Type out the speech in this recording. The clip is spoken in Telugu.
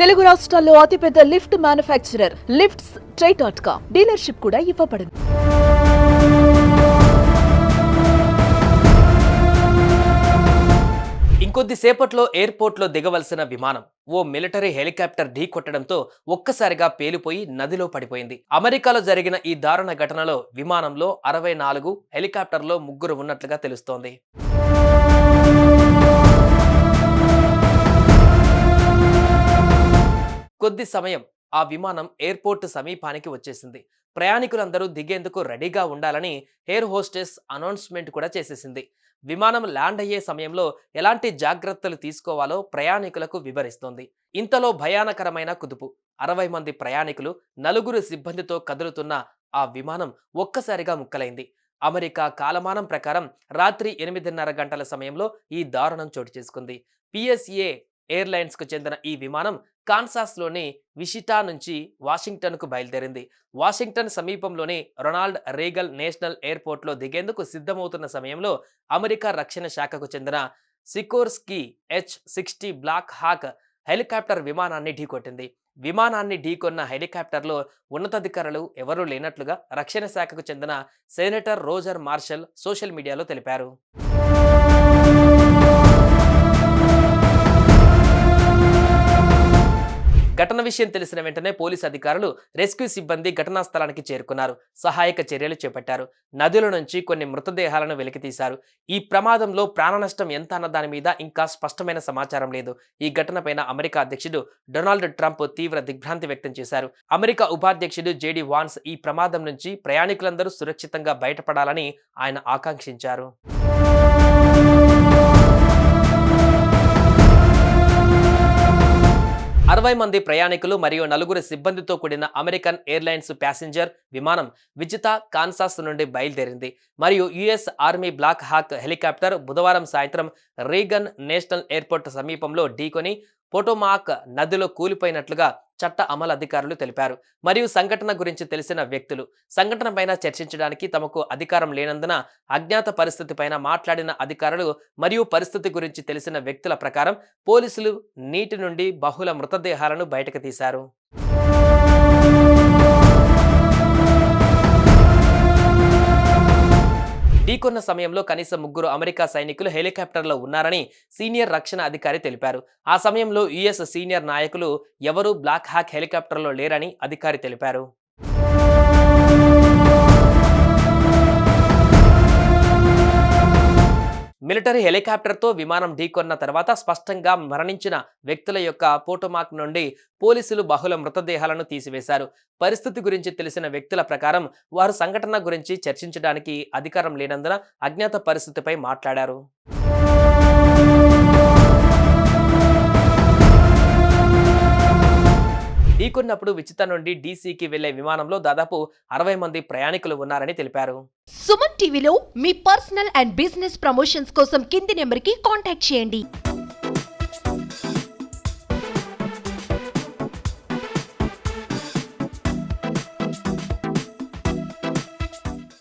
తెలుగు రాష్ట్రాల్లో అతిపెద్ద lift manufacturer lifts try dot com dealership కూడా ఇవ్వబడింది. ఇంకొద్ది సేపట్లో ఎయిర్పోర్ట్లో దిగవలసిన విమానం ఓ మిలిటరీ హెలికాప్టర్ ఢీ కొట్టడంతో ఒక్కసారిగా పేలిపోయి నదిలో పడిపోయింది. అమెరికాలో జరిగిన ఈ దారుణ ఘటనలో విమానంలో అరవై నాలుగు హెలికాప్టర్లో ముగ్గురు ఉన్నట్లుగా తెలుస్తోంది. కొద్ది సమయం ఆ విమానం ఎయిర్పోర్ట్ సమీపానికి వచ్చేసింది. ప్రయాణికులందరూ దిగేందుకు రెడీగా ఉండాలని ఎయిర్ హోస్టెస్ అనౌన్స్మెంట్ కూడా చేసేసింది. విమానం ల్యాండ్ అయ్యే సమయంలో ఎలాంటి జాగ్రత్తలు తీసుకోవాలో ప్రయాణికులకు వివరిస్తోంది. ఇంతలో భయానకరమైన కుదుపు. అరవై మంది ప్రయాణికులు నలుగురు సిబ్బందితో కదులుతున్న ఆ విమానం ఒక్కసారిగా ముక్కలైంది. అమెరికా కాలమానం ప్రకారం రాత్రి ఎనిమిదిన్నర గంటల సమయంలో ఈ దారుణం చోటు చేసుకుంది. పిఎస్ఏ ఎయిర్లైన్స్కు చెందిన ఈ విమానం కాన్సాస్లోని విషిటా నుంచి వాషింగ్టన్కు బయలుదేరింది. వాషింగ్టన్ సమీపంలోని రొనాల్డ్ రీగల్ నేషనల్ ఎయిర్పోర్ట్లో దిగేందుకు సిద్ధమవుతున్న సమయంలో అమెరికా రక్షణ శాఖకు చెందిన Sikorsky H sixty Black Hawk helicopter విమానాన్ని ఢీకొట్టింది. విమానాన్ని ఢీకొన్న హెలికాప్టర్లో ఉన్నతాధికారులు ఎవరూ లేనట్లుగా రక్షణ శాఖకు చెందిన సెనేటర్ రోజర్ మార్షల్ సోషల్ మీడియాలో తెలిపారు. ఘటన విషయం తెలిసిన వెంటనే పోలీసు అధికారులు రెస్క్యూ సిబ్బంది ఘటనా స్థలానికి చేరుకున్నారు. సహాయక చర్యలు చేపట్టారు. నదుల నుంచి కొన్ని మృతదేహాలను వెలికితీశారు. ఈ ప్రమాదంలో ప్రాణ నష్టం ఎంత అన్న దాని మీద ఇంకా స్పష్టమైన సమాచారం లేదు. ఈ ఘటనపైన అమెరికా అధ్యక్షుడు డొనాల్డ్ ట్రంప్ తీవ్ర దిగ్భ్రాంతి వ్యక్తం చేశారు. అమెరికా ఉపాధ్యక్షుడు జేడి వాన్స్ ఈ ప్రమాదం నుంచి ప్రయాణికులందరూ సురక్షితంగా బయటపడాలని ఆయన ఆకాంక్షించారు. అరవై మంది ప్రయాణికులు మరియు నలుగురు సిబ్బందితో కూడిన అమెరికన్ ఎయిర్లైన్స్ ప్యాసింజర్ విమానం విజిత కాన్సాస్ నుండి బయలుదేరింది. మరియు US army Black Hawk helicopter బుధవారం సాయంత్రం రీగన్ నేషనల్ ఎయిర్పోర్ట్ సమీపంలో ఢీకొని పోటోమాక్ నదిలో కూలిపోయినట్లుగా చట్ట అమలు అధికారులు తెలిపారు. మరియు సంఘటన గురించి తెలిసిన వ్యక్తులు సంఘటనపైన చర్చించడానికి తమకు అధికారం లేనందున అజ్ఞాత పరిస్థితిపైన మాట్లాడిన అధికారులు మరియు పరిస్థితి గురించి తెలిసిన వ్యక్తుల ప్రకారం పోలీసులు నీటి నుండి బహుళ మృతదేహాలను బయటకు తీశారు. ఢీకొన్న సమయంలో కనీసం ముగ్గురు అమెరికా సైనికులు హెలికాప్టర్లో ఉన్నారని సీనియర్ రక్షణ అధికారి తెలిపారు. ఆ సమయంలో యుఎస్ సీనియర్ నాయకులు ఎవరూ బ్లాక్ హాక్ హెలికాప్టర్లో లేరని అధికారి తెలిపారు. మిలిటరీ హెలికాప్టర్తో విమానం ఢీకొన్న తర్వాత స్పష్టంగా మరణించిన వ్యక్తుల యొక్క పోటోమాక్ నుండి పోలీసులు బహుళ మృతదేహాలను తీసివేశారు. పరిస్థితి గురించి తెలిసిన వ్యక్తుల ప్రకారం వారు సంఘటన గురించి చర్చించడానికి అధికారం లేనందున అజ్ఞాత పరిస్థితిపై మాట్లాడారు. ఢీకొన్నప్పుడు విచిత నుండి డీసీకి వెళ్ళే విమానంలో దాదాపు అరవై మంది ప్రయాణికులు ఉన్నారని తెలిపారు. సుమన్ టీవీలో మీ పర్సనల్ అండ్ బిజినెస్ ప్రమోషన్స్ కోసం కింది నెంబర్కి కాంటాక్ట్ చేయండి.